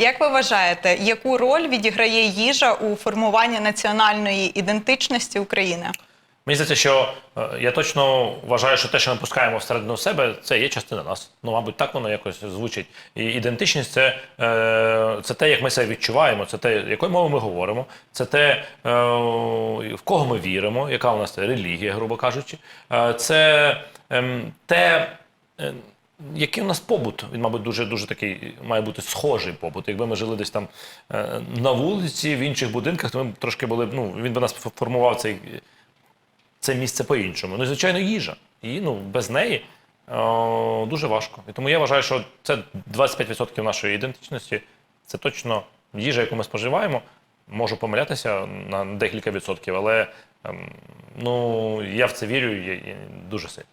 Як ви вважаєте, яку роль відіграє їжа у формуванні національної ідентичності України? Мені здається, що е, я точно вважаю, що те, що ми пускаємо всередину себе, це є частина нас. Ну, мабуть, так воно якось звучить. І ідентичність це, е, це те, як ми себе відчуваємо, це те, якою мовою ми говоримо, це те, е, в кого ми віримо, яка у нас релігія, грубо кажучи. Це ем, те. Який у нас побут? Він, мабуть, дуже дуже такий має бути схожий побут. Якби ми жили десь там е, на вулиці, в інших будинках, то ми б трошки були. Ну він би нас формував цей це місце по-іншому. Ну і звичайно, їжа. І ну, без неї о, дуже важко. І тому я вважаю, що це 25% нашої ідентичності. Це точно їжа, яку ми споживаємо. Можу помилятися на декілька відсотків, але ем, ну, я в це вірю і- і дуже сильно.